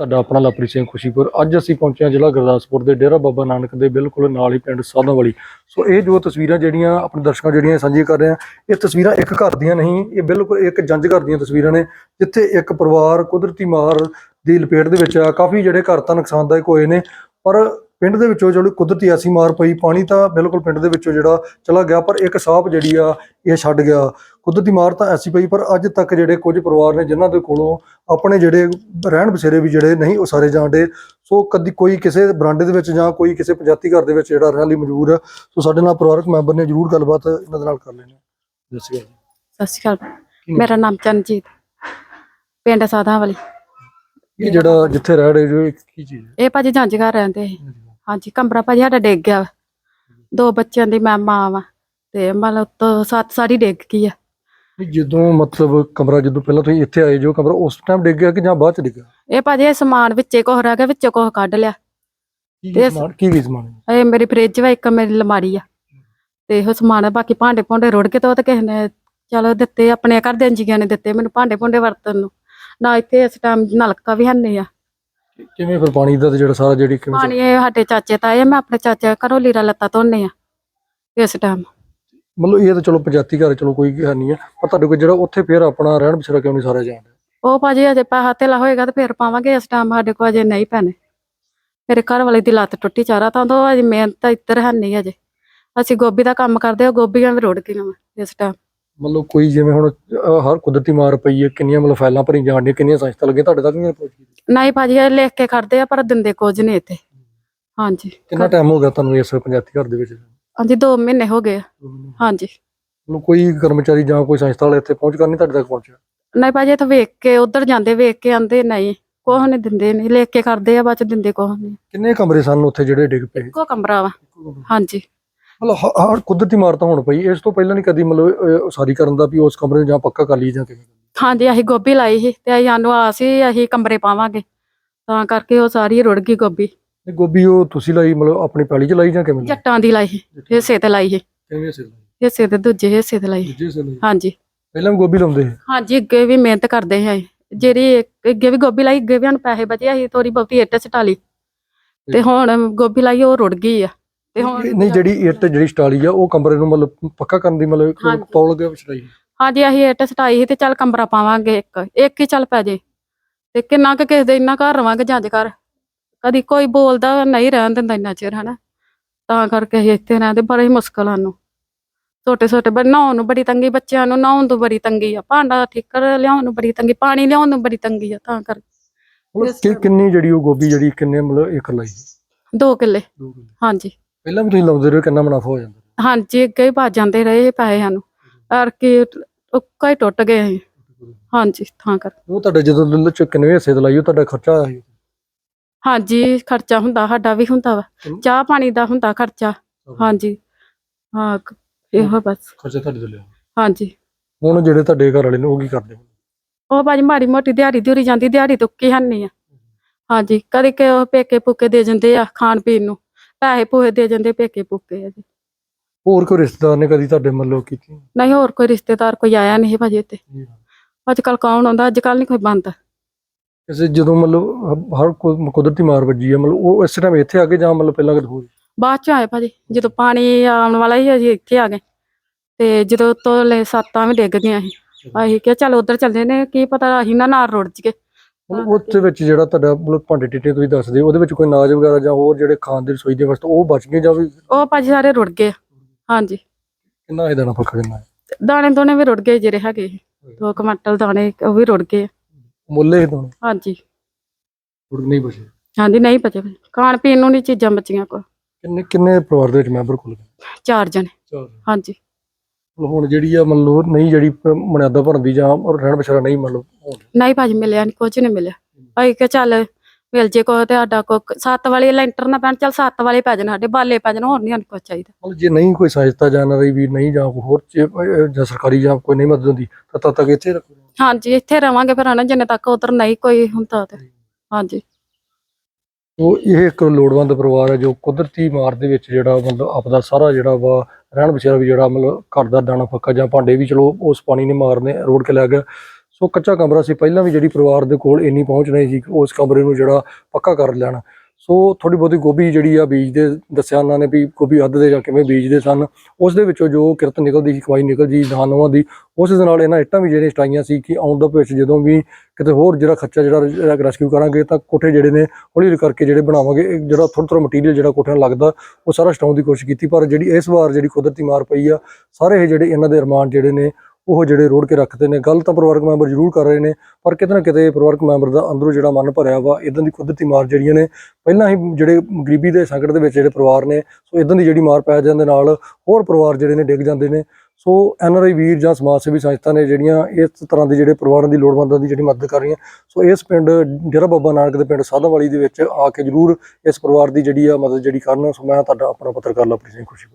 ਤੁਹਾਡਾ ਆਪਣਾ ਲਾਪਰੀ ਸਿੰਘ ਖੁਸ਼ੀਪੁਰ। ਅੱਜ ਅਸੀਂ ਪਹੁੰਚੇ ਹਾਂ ਜ਼ਿਲ੍ਹਾ ਗੁਰਦਾਸਪੁਰ ਦੇ ਡੇਰਾ ਬਾਬਾ ਨਾਨਕ ਦੇ ਬਿਲਕੁਲ ਨਾਲ ਹੀ ਪਿੰਡ ਸਾਧਾਂ ਵਾਲੀ ਸੋ ਇਹ ਜੋ ਤਸਵੀਰਾਂ ਜਿਹੜੀਆਂ, ਆਪਣੇ ਦਰਸ਼ਕਾਂ ਜਿਹੜੀਆਂ ਸਾਂਝੀਆਂ ਕਰ ਰਹੇ ਹਾਂ, ਇਹ ਤਸਵੀਰਾਂ ਇੱਕ ਘਰ ਦੀਆਂ ਨਹੀਂ, ਇਹ ਬਿਲਕੁਲ ਇੱਕ ਜੰਜ ਘਰ ਦੀਆਂ ਤਸਵੀਰਾਂ ਨੇ, ਜਿੱਥੇ ਇੱਕ ਪਰਿਵਾਰ ਕੁਦਰਤੀ ਮਾਰ ਦੀ ਲਪੇਟ ਦੇ ਵਿੱਚ ਆ। ਕਾਫੀ ਜਿਹੜੇ ਘਰ ਤਾਂ ਨੁਕਸਾਨਦਾਇਕ ਹੋਏ ਨੇ, ਪਰ ਪਿੰਡ ਦੇ ਵਿੱਚੋਂ ਜਿਹੜੀ ਕੁਦਰਤੀ ਐਸੀ ਮਾਰ ਪਈ ਪਾਣੀ ਤਾਂ ਬਿਲਕੁਲ ਪਿੰਡ ਦੇ ਵਿੱਚੋਂ ਜਿਹੜਾ ਚਲਾ ਗਿਆ ਪਰ ਇੱਕ ਸਾਹਬ ਜਿਹੜੀ ਆ ਇਹ ਛੱਡ ਗਿਆ। ਕੁਦਰਤੀ ਮਾਰ ਤਾਂ ਐਸੀ ਪਈ ਪਰ ਅੱਜ ਤੱਕ ਜਿਹੜੇ ਕੁਝ ਪਰਿਵਾਰ ਨੇ ਜਿਨ੍ਹਾਂ ਦੇ ਕੋਲੋਂ ਆਪਣੇ ਜਿਹੜੇ ਰਹਿਣ ਬਸੇਰੇ ਵੀ ਜਿਹੜੇ ਨਹੀਂ ਉਸਾਰੇ ਜਾਂਦੇ ਸੋ ਕਦੀ ਕੋਈ ਕਿਸੇ ਬਰਾਂਡੇ ਦੇ ਵਿੱਚ ਜਾਂ ਕੋਈ ਕਿਸੇ ਪੰਜਾਤੀ ਘਰ ਦੇ ਵਿੱਚ ਜਿਹੜਾ ਰਹਿਣ ਲਈ ਮਜਬੂਰ ਸੋ ਸਾਡੇ ਨਾਲ ਪਰਿਵਾਰਕ ਮੈਂਬਰ ਨੇ ਜਰੂਰ ਗੱਲਬਾਤ ਇਹਨਾਂ ਦੇ ਨਾਲ ਕਰ ਲੈਣੀ ਜੀ। ਸਤਿ ਸ਼੍ਰੀ ਅਕਾਲ। ਮੇਰਾ ਨਾਮ ਚੰਨਜੀਤ ਪਿੰਡ ਸਾਧਾਂ ਵਾਲੀ ਇਹ ਜਿਹੜਾ ਜਿੱਥੇ ਰਹਿ ਰਹੇ ਜੋ ਕੀ ਚੀਜ਼ ਹੈ? ਇਹ ਭਾਜੀ ਜੰਜ ਘਰ ਰਹਿੰਦੇ ਸੀ। ਹਾਂਜੀ ਕਮਰਾ ਭਾਜੀ ਸਾਡਾ ਡਿੱਗ ਗਿਆ ਵਾ। ਦੋ ਬੱਚਿਆਂ ਦੀ ਮੈਂ ਮਾਂ ਵਾ ਤੇ ਮਤਲਬ ਤੋਂ ਸੱਤ ਸਾਰੀ ਡਿੱਗ ਗਈ ਆ। ਜਦੋਂ ਮਤਲਬ ਕਮਰਾ ਜਦੋਂ ਪਹਿਲਾਂ ਤੁਸੀਂ ਇੱਥੇ ਆਏ ਜੋ ਕਮਰਾ ਉਸ ਟਾਈਮ ਡਿੱਗ ਗਿਆ ਕਿ ਜਾਂ ਬਾਅਦ ਚ ਡਿੱਗਾ ਇਹ ਭਾਜੀ ਇਹ ਸਮਾਨ ਵਿੱਚੇ ਕੋਹ ਰਹਿ ਗਿਆ ਵਿੱਚੋਂ ਕੋਹ ਕੱਢ ਲਿਆ। ਕੀ ਕੀ ਸਮਾਨ ਕੀ ਕੀ ਸਮਾਨ ਹੈ? ਇਹ ਮੇਰੀ ਫ੍ਰਿਜ ਵਾ ਇੱਕ ਮੇਰੀ ਅਲਮਾਰੀ ਆ। ਤੇ ਇਹੋ ਸਮਾਨ ਆ, ਬਾਕੀ ਭਾਂਡੇ ਭੁੰਡੇ ਰੁੜ ਕੇ ਤੇ ਉਹ ਤੇ ਕਿਸੇ ਨੇ ਚਲੋ ਦਿੱਤੇ ਆਪਣੇ ਘਰ ਦੇ ਜੀਆਂ ਨੇ ਦਿੱਤੇ ਮੈਨੂੰ ਭਾਂਡੇ ਭੁੰਡੇ ਵਰਤਨ ਨੂੰ। ਨਾ ਇੱਥੇ ਇਸ ਟਾਈਮ ਨਲਕਾ ਵੀ ਹੰਨੇ ਆ। ਕਿਵੇਂ ਫਿਰ ਪਾਣੀ ਦਾ ਤੇ ਜਿਹੜਾ ਸਾਰਾ ਜਿਹੜੀ ਕਿਵੇਂ ਪਾਣੀ ਇਹ ਸਾਡੇ ਚਾਚੇ ਤਾਏ ਮੈਂ ਆਪਣੇ ਚਾਚੇ ਘਰੋਂ ਲੀਰਾ ਲੱਤਾ ਧੋਨੇ ਆ ਇਸ ਟਾਈਮ ਮਤਲਬ ਇਹ ਤਾਂ ਚਲੋ ਪੰਜਾਤੀ ਘਰ ਚਲੋ ਕੋਈ ਹੈ ਨਹੀਂ ਹੈ ਪਰ ਤੁਹਾਡੇ ਕੋਲ ਜਿਹੜਾ ਉੱਥੇ ਫਿਰ ਆਪਣਾ ਰਹਿਣ ਬਸੇਰਾ ਕਿਉਂ ਨਹੀਂ ਸਾਰਾ ਜਾਂਦਾ? ਉਹ ਭਾਜੀ ਅਜੇ ਪੈਸਾ ਧੇਲਾ ਹੋਏਗਾ ਤੇ ਫਿਰ ਪਾਵਾਂਗੇ ਇਸ ਟਾਈਮ ਸਾਡੇ ਕੋਲ ਅਜੇ ਨਹੀਂ ਪੈਣੇ। ਮੇਰੇ ਘਰ ਵਾਲੇ ਦੀ ਲੱਤ ਟੁੱਟੀ ਚਾਰਾ ਤਾਂ ਤੋਂ ਅਜੇ ਮਿਹਨਤ ਤਾਂ ਇੱਧਰ ਹੈ ਨਹੀਂ ਅਜੇ। ਅਸੀਂ ਗੋਭੀ ਦਾ ਕੰਮ ਕਰਦੇ ਆ ਗੋਭੀਆਂ ਵੀ ਰੁੜ ਗਈਆਂ ਇਸ ਟਾਈਮ ਮਤਲਬ ਕੋਈ ਜਿਵੇਂ ਹੁਣ ਅਹ, ਹਰ ਕੁਦਰਤੀ ਮਾਰ ਪਈ ਹੈ ਕਿੰਨੀਆਂ ਮਤਲਬ ਫਾਈਲਾਂ ਭਰੀ ਜਾਣ ਕਿੰਨੀਆਂ ਸੰਸਥਾ ਲੱਗੀਆਂ ਤੁਹਾਡੇ ਤੱਕ ਨਹੀਂ ਪਹੁੰਚੀ ਨਹੀਂ ਭਾਜੀ ਇਹ ਲਿਖ ਕੇ ਖੜਦੇ ਆ ਪਰ ਦਿੰਦੇ ਕੁਝ ਨਹੀਂ ਇੱਥੇ। ਹਾਂਜੀ। ਕਿੰਨਾ ਟਾਈਮ ਹੋ ਗਿਆ ਤੁਹਾਨੂੰ ਇਸ ਪੰਜਾਤੀ ਘਰ ਦੇ ਵਿੱਚ? ਹਾਂਜੀ 2 ਮਹੀਨੇ ਹੋ ਗਏ ਆ। ਹਾਂਜੀ। ਮਤਲਬ ਕੋਈ ਕਰਮਚਾਰੀ ਜਾਂ ਕੋਈ ਸੰਸਥਾ ਵਾਲੇ ਇੱਥੇ ਪਹੁੰਚ ਕਰ ਨਹੀਂ ਤੁਹਾਡੇ ਤੱਕ ਪਹੁੰਚਿਆ? ਨਹੀਂ ਭਾਜੀ ਇੱਥੇ ਵੇਖ ਕੇ ਉਧਰ ਜਾਂਦੇ ਵੇਖ ਕੇ ਆਂਦੇ ਨਹੀਂ। ਕੋਹ ਨਹੀਂ ਦਿੰਦੇ ਨਹੀਂ ਲਿਖ ਕੇ ਖੜਦੇ ਆ ਬਾਅਦ ਚ ਦਿੰਦੇ ਕੋਹ ਨਹੀਂ। ਕਿੰਨੇ ਕਮਰੇ ਸਨ ਉੱਥੇ ਜਿਹੜੇ ਡਿੱਗ ਪਏ? ਇੱਕੋ ਕਮਰਾ ਵਾ। ਹਾਂਜੀ। ਮਤਲਬ ਹਰ ਕੁਦਰਤੀ ਮਾਰ ਤਾਂ ਹੋਣ ਪਈ ਇਸ ਤੋਂ ਪਹਿਲਾਂ ਨਹੀਂ ਕਦੀ ਮਤਲਬ ਉਸਾਰੀ ਕਰਨ ਦਾ ਵੀ ਉਸ ਕਮਰੇ ਨੂੰ ਜਾਂ ਪੱਕਾ ਕਰ ਲਈ ਜਾਂ ਕਿਵੇਂ ਹਾਂਜੀ ਅਸੀਂ ਗੋਭੀ ਲਾਈ ਸੀ ਤੇ ਅਸੀਂ ਸਾਨੂੰ ਆਸ ਸੀ ਅਸੀਂ ਕਮਰੇ ਪਾਵਾਂਗੇ ਤਾਂ ਕਰਕੇ ਉਹ ਸਾਰੀ ਰੁੜ ਗਈ ਗੋਭੀ। ਇਹ ਗੋਭੀ ਉਹ ਤੁਸੀਂ ਲਾਈ ਮਤਲਬ ਆਪਣੀ ਪੈਲੀ 'ਚ ਲਾਈ ਜਾਂ ਕਿਵੇਂ? ਜੱਟਾਂ ਦੀ ਲਾਈ ਸੀ ਹਿੱਸੇ ਤੇ ਲਾਈ ਸੀ। ਕਿਵੇਂ ਸੇ ਲਾਈ? ਹਿੱਸੇ ਤੇ ਦੂਜੇ ਹਿੱਸੇ ਤੇ ਲਾਈ ਦੂਜੇ ਸੇ ਲਾਈ। ਹਾਂਜੀ। ਪਹਿਲਾਂ ਗੋਭੀ ਲਾਉਂਦੇ ਸੀ? ਹਾਂਜੀ ਅੱਗੇ ਵੀ ਮਿਹਨਤ ਕਰਦੇ ਅਸੀਂ। ਜਿਹੜੀ ਅੱਗੇ ਵੀ ਗੋਭੀ ਲਾਈ ਅੱਗੇ ਵੀ ਸਾਨੂੰ ਪੈਸੇ ਬਚੇ ਅਸੀਂ ਥੋੜੀ ਬਹੁਤੀ ਇੱਟ ਸਟਾ ਲਈ। ਤੇ ਹੁਣ ਗੋਭੀ ਲਾਈ ਉਹ ਰੁੜ ਗਈ ਆ। ਤੇ ਹੁਣ ਨਹੀਂ ਜਿਹੜੀ ਇੱਟ ਜਿਹੜੀ ਸਟਾਲੀ ਆ ਉਹ ਕਮਰੇ ਨੂੰ ਮਤਲਬ ਪੱਕਾ ਕਰਨ ਦੀ ਮਤਲਬ। ਪੌਲ ਗਿਆ ਵਿਚਾਈ ਹਾਂਜੀ ਅਸੀਂ ਇੱਟ ਸਟਾਈ ਸੀ ਤੇ ਚੱਲ ਕਮਰਾ ਪਾਵਾਂਗੇ ਇੱਕ। ਇੱਕ ਹੀ ਚੱਲ ਪੈ ਜੇ। ਤੇ ਕਿੰਨਾ ਕੁ ਕਿਸੇ ਦੇ ਇੰਨਾ ਘਰ ਰਵਾਂਗੇ ਜੰਜ ਕਰ ਕਦੀ ਕੋਈ ਬੋਲਦਾ ਨਹੀਂ ਰਹਿਣ ਦਿੰਦਾ ਇੰਨਾ ਚਿਰ ਹਨਾ? ਤਾਂ ਕਰਕੇ ਅਸੀਂ ਇੱਥੇ ਰਹਿੰਦੇ ਬੜੀ ਮੁਸ਼ਕਲ ਸਾਨੂੰ। ਛੋਟੇ ਛੋਟੇ ਬੱਚੇ ਨਹਾਉਣ ਨੂੰ ਬੜੀ ਤੰਗੀ ਬੱਚਿਆਂ ਨੂੰ ਨਹਾਉਣ ਤੋਂ ਬੜੀ ਤੰਗੀ ਆ। ਭਾਂਡਾ ਠੀਕਰ ਲਿਆਉਣ ਨੂੰ ਬੜੀ ਤੰਗੀ ਪਾਣੀ ਲਿਆਉਣ ਨੂੰ ਬੜੀ ਤੰਗੀ ਆ ਤਾਂ ਕਰਕੇ। ਕਿੰਨੀ ਜਿਹੜੀ ਉਹ ਗੋਭੀ ਜਿਹੜੀ ਕਿੰਨੇ ਮਤਲਬ ਇੱਕ ਲਾਈ? ਦੋ ਕਿੱਲੇ। ਹਾਂਜੀ। ਪਹਿਲਾਂ ਵੀ ਤੁਸੀਂ ਲਾਉਂਦੇ ਰਹੇ ਕਿੰਨਾ ਮੁਨਾਫਾ ਹੋ ਜਾਂਦਾ ਹਾਂਜੀ ਅੱਗੇ ਹੀ ਭੱਜ ਜਾਂਦੇ ਰਹੇ ਪੈਸੇ ਸਾਨੂੰ। ਅਰ ਕਿ ਉੱਕਾ ਹੀ ਟੁੱਟ ਗਏ ਅਸੀਂ। ਹਾਂਜੀ ਤਾਂ ਕਰ। ਉਹ ਤੁਹਾਡੇ ਜਦੋਂ ਲੱਲ ਚ ਕਿੰਨੇ ਹਿੱਸੇ ਤੇ ਲਾਈ ਉਹ ਤੁਹਾਡਾ ਖਰਚਾ ਆਇਆ ਸੀ? ਹਾਂਜੀ ਖਰਚਾ ਹੁੰਦਾ ਸਾਡਾ ਵੀ ਹੁੰਦਾ ਵਾ। ਹਮ। ਚਾਹ ਪਾਣੀ ਦਾ ਹੁੰਦਾ ਖਰਚਾ। ਹਾਂਜੀ। ਹਾਂ ਕ- ਇਹੋ ਬਸ। ਖਰਚਾ ਤੁਹਾਡੇ ਤੋਂ ਲਿਆ। ਹਾਂਜੀ। ਹੁਣ ਜਿਹੜੇ ਤੁਹਾਡੇ ਘਰ ਵਾਲੇ ਨੇ ਉਹ ਕੀ ਕਰਦੇ ਉਹ ਭਾਜੀ ਮਾੜੀ ਮੋਟੀ ਦਿਹਾੜੀ ਦਿਹੜੀ ਜਾਂਦੀ ਦਿਹਾੜੀ ਤੁੱਕੀ ਹੰਨੀ ਆ। ਹਾਂਜੀ ਕਦੇ ਕਿ ਉਹ ਪੇਕੇ ਪੁੱਕੇ ਦੇ ਜਾਂਦੇ ਆ ਖਾਣ ਪੀਣ ਨੂੰ। ਪੈਸੇ ਪੂਹੇ ਦੇ ਜਾਂਦੇ ਪੇਕੇ ਪੁੱਕੇ ਆ ਜੀ। ਹੋਰ ਕੋਈ ਰਿਸ਼ਤੇਦਾਰ ਨੇ ਕਦੀ ਤੁਹਾਡੇ ਮਤਲਬ ਕੀਤੀ? ਨਹੀਂ ਹੋਰ ਕੋਈ ਰਿਸ਼ਤੇਦਾਰ ਕੋਈ ਆਇਆ ਨਹੀਂ ਭਾਜੀ ਇੱਥੇ ਅੱਜ ਕੱਲ ਕੌਣ ਆਉਂਦਾ? ਅੱਜ ਕੱਲ ਨਹੀਂ ਕੋਈ ਬੰਦ। ਕਿਸੇ ਜਦੋਂ ਮਤਲਬ ਹਰ ਕੋਈ ਕੁਦਰਤੀ ਮਾਰ ਵੱਜੀ ਹੈ ਮਤਲਬ ਉਹ ਇਸ ਟਾਈਮ ਇੱਥੇ ਆ ਕੇ ਜਾਂ ਮਤਲਬ ਪਹਿਲਾਂ ਕਦੇ ਹੋਰ? ਬਾਅਦ ਚ ਆਏ ਭਾਜੀ ਜਦੋਂ ਪਾਣੀ ਆਉਣ ਵਾਲਾ ਹੀ ਅਸੀਂ ਇੱਥੇ ਆ ਗਏ। ਤੇ ਜਦੋਂ ਤੋਲੇ ਸੱਤਾਂ ਵੀ ਡਿੱਗ ਸੀ। ਅਸੀਂ ਕਿਹਾ ਚੱਲ ਉਧਰ ਚੱਲਦੇ ਨੇ ਕੀ ਪਤਾ ਅਸੀਂ ਨਾ ਨਾਲ ਰੁੜ ਜਗੇ ਮਤਲਬ ਵਿੱਚ ਜਿਹੜਾ ਤੁਹਾਡਾ ਮਤਲਬ ਭਾਂਡੇ ਟਿੱਟੇ ਤੁਸੀਂ ਦੱਸਦੇ ਹੋ, ਉਹਦੇ ਵਿੱਚ ਕੋਈ ਅਨਾਜ ਵਗੈਰਾ ਜਾਂ ਹੋਰ ਜਿਹੜੇ ਖਾਣ ਦੇ ਰਸੋਈ ਦੇ ਵਸਤ ਉਹ ਬਚ ਗਏ ਜਾਂ ਵੀ ਉਹ ਭਾਜੀ ਸਾਰੇ ਰੁੜ ਗਏ। ਹਾਂਜੀ। ਕਿੰਨਾ ਇਹਦਾ ਨਾ ਫ਼ਰਕ ਕਿੰਨਾ ਹੈ? ਦਾਣੇ ਦੋਨੇ ਵੀ ਰੁੜ ਗਏ ਜਿਹੜੇ ਹੈਗੇ। ਸੀ। ਦੋ ਕੁਇੰਟਲ ਦਾਣੇ ਉਹ ਵੀ ਰੁੜ ਗਏ। ਮੁੱਲੇ ਤਾਂ ਹਾਂਜੀ। ਥੋੜੇ ਨਹੀਂ ਬਚੇ? ਹਾਂਜੀ ਨਹੀਂ ਬਚੇ। ਭਾਜੀ। ਖਾਣ ਪੀਣ ਨੂੰ ਨਹੀਂ ਚੀਜ਼ਾਂ ਬਚੀਆਂ ਕੋ। ਕਿੰਨੇ ਕਿੰਨੇ ਪਰਿਵਾਰ ਦੇ ਵਿੱਚ ਮੈਂਬਰ ਕੋਲ ਚਾਰ ਜਣੇ। ਚਾਰ ਹਾਂਜੀ। ਹੁਣ ਜਿਹੜੀ ਆ ਮੰਨ ਲਓ ਨਹੀਂ ਜਿਹੜੀ ਮਨਿਆਦਾ ਭਰਨ ਦੀ ਜਾਂ ਰਹਿਣ ਬਸਰਾ ਨਹੀਂ ਮੰਨ ਲਓ। ਨਹੀਂ ਭਾਜੀ ਮਿਲਿਆ ਨਹੀਂ ਕੁਝ ਨਹੀਂ ਮਿਲਿਆ। ਭਾਈ ਕਿ ਚੱਲ ਮਿਲ ਜੇ ਕੋ ਤੇ ਸਾਡਾ ਕੋ ਸੱਤ ਵਾਲੇ ਲੈਂਟਰ ਨਾ ਪੈਣ ਚੱਲ ਸੱਤ ਵਾਲੇ ਪੈ ਜਾਣ ਸਾਡੇ ਬਾਲੇ ਪੈ ਜਾਣ ਹੋਰ ਨਹੀਂ ਸਾਨੂੰ ਕੁਝ ਚਾਹੀਦਾ। ਮਤਲਬ ਜੇ ਨਹੀਂ ਕੋਈ ਸਹਾਇਤਾ ਜਾਂ ਰਹੀ ਵੀ ਨਹੀਂ ਜਾਂ ਕੋਈ ਹੋਰ ਜਾਂ ਸਰਕਾਰੀ ਜਾਂ ਕੋਈ ਨਹੀਂ ਮਦਦ ਹੁੰਦੀ ਤਾਂ ਤਦ ਤੱਕ ਇੱਥੇ ਰੱਖੋ। ਹਾਂਜੀ ਇੱਥੇ ਰਵਾਂਗੇ ਫਿਰ ਹਨਾ ਜਿੰਨੇ ਤੱਕ ਉਧਰ ਨਹੀਂ ਕੋਈ ਹੁੰਦਾ ਤੇ। ਹਾਂਜੀ। ਉਹ ਇਹ ਇੱਕ ਲੋੜਵੰਦ ਪਰਿਵਾਰ ਹੈ ਜੋ ਕੁਦਰਤੀ ਮਾਰ ਦੇ ਵਿੱਚ ਜਿਹੜਾ ਮਤਲਬ ਆਪਦਾ ਸਾਰਾ ਜਿਹੜਾ ਵਾ ਰਹਿਣ ਬਸੇਰਾ ਵੀ ਜਿਹੜਾ ਮਤਲਬ ਘਰ ਦਾ ਦਾਣਾ ਫੱਕਾ ਜਾਂ ਭਾਂਡੇ ਵੀ ਚਲੋ ਉਸ ਪਾਣੀ ਨੇ ਮਾਰਨੇ, ਰੋੜ ਕੇ ਲੈ ਗਿਆ। ਸੋ ਕੱਚਾ ਕਮਰਾ ਸੀ, ਪਹਿਲਾਂ ਵੀ ਜਿਹੜੀ ਪਰਿਵਾਰ ਦੇ ਕੋਲ ਇੰਨੀ ਪਹੁੰਚ ਨਹੀਂ ਸੀ ਕਿ ਉਸ ਕਮਰੇ ਨੂੰ ਜਿਹੜਾ ਪੱਕਾ ਕਰ ਲੈਣਾ। ਸੋ ਥੋੜੀ ਬਹੁਤੀ ਗੋਭੀ ਜਿਹੜੀ ਆ ਬੀਜਦੇ ਦੱਸਿਆ ਉਹਨਾਂ ਨੇ ਵੀ ਗੋਭੀ ਅੱਧ ਦੇ ਜਾਂ ਕਿਵੇਂ ਬੀਜਦੇ ਸਨ, ਉਸ ਦੇ ਵਿੱਚੋਂ ਜੋ ਕਿਰਤ ਨਿਕਲਦੀ ਸੀ ਕਮਾਈ ਨਿਕਲਦੀ ਜੀ ਦੀ, ਉਸ ਦੇ ਨਾਲ ਇਹਨਾਂ ਇੱਟਾਂ ਵੀ ਜਿਹੜੀਆਂ ਸਟਾਈਆਂ ਸੀ ਕਿ ਆਉਣ ਦਾ ਭਵਿੱਖ ਜਦੋਂ ਵੀ ਕਿਤੇ ਹੋਰ ਜਿਹੜਾ ਖਰਚਾ ਜਿਹੜਾ ਰੈਸਕਿਊ ਕਰਾਂਗੇ ਤਾਂ ਕੋਠੇ ਜਿਹੜੇ ਨੇ ਹੌਲੀ ਹੌਲੀ ਕਰਕੇ ਜਿਹੜੇ ਬਣਾਵਾਂਗੇ, ਇਹ ਜਿਹੜਾ ਥੋੜਾ ਥੋੜਾ ਮਟੀਰੀਅਲ ਜਿਹੜਾ ਕੋਠਿਆਂ ਨੂੰ ਲੱਗਦਾ, ਉਹ ਸਾਰਾ ਸਟਾਉਣ ਦੀ ਕੋਸ਼ਿਸ਼ ਕੀਤੀ, ਪਰ ਜਿਹੜੀ ਇਸ ਵਾਰ ਜਿਹੜੀ ਕੁਦਰਤੀ ਮਾਰ ਪਈ ਆ, ਸਾਰੇ ਇਹ ਜਿਹੜੇ ਇਹਨਾਂ ਦੇ ਅਰਮਾਨ ਜਿਹੜੇ ਨੇ ਉਹ ਜਿਹੜੇ ਰੋੜ ਕੇ ਰੱਖਦੇ ਨੇ। ਗੱਲ ਤਾਂ ਪਰਿਵਾਰਕ ਮੈਂਬਰ ਜ਼ਰੂਰ ਕਰ ਰਹੇ ਨੇ, ਪਰ ਕਿਤੇ ਨਾ ਕਿਤੇ ਪਰਿਵਾਰਕ ਮੈਂਬਰ ਦਾ ਅੰਦਰੋਂ ਜਿਹੜਾ ਮਨ ਭਰਿਆ ਵਾ ਇਦਾਂ ਦੀ ਕੁਦਰਤੀ ਮਾਰ ਜਿਹੜੀਆਂ ਨੇ, ਪਹਿਲਾਂ ਹੀ ਜਿਹੜੇ ਗਰੀਬੀ ਦੇ ਸੰਕਟ ਦੇ ਵਿੱਚ ਜਿਹੜੇ ਪਰਿਵਾਰ ਨੇ, ਸੋ ਇਦਾਂ ਦੀ ਜਿਹੜੀ ਮਾਰ ਪੈ ਜਾਣ ਦੇ ਨਾਲ ਹੋਰ ਪਰਿਵਾਰ ਜਿਹੜੇ ਨੇ ਡਿੱਗ ਜਾਂਦੇ ਨੇ। ਸੋ ਐੱਨ ਆਰ ਆਈ ਵੀਰ ਜਾਂ ਸਮਾਜ ਸੇਵੀ ਸੰਸਥਾ ਨੇ ਜਿਹੜੀਆਂ ਇਸ ਤਰ੍ਹਾਂ ਦੇ ਜਿਹੜੇ ਪਰਿਵਾਰਾਂ ਦੀ ਲੋੜਵੰਦਾਂ ਦੀ ਜਿਹੜੀ ਮਦਦ ਕਰ ਰਹੀਆਂ, ਸੋ ਇਸ ਪਿੰਡ ਡੇਰਾ ਬਾਬਾ ਨਾਨਕ ਦੇ ਪਿੰਡ ਸਾਧਾਵਾਲੀ ਦੇ ਵਿੱਚ ਆ ਕੇ ਜਰੂਰ ਇਸ ਪਰਿਵਾਰ ਦੀ ਜਿਹੜੀ ਆ ਮਦਦ ਜਿਹੜੀ ਕਰਨ। ਸੋ ਮੈਂ ਤੁਹਾਡਾ ਆਪਣਾ ਪੱਤਰਕਾਰ ਲਵਪ੍ਰੀਤ ਸਿੰਘ ਖੁਸ਼ੀ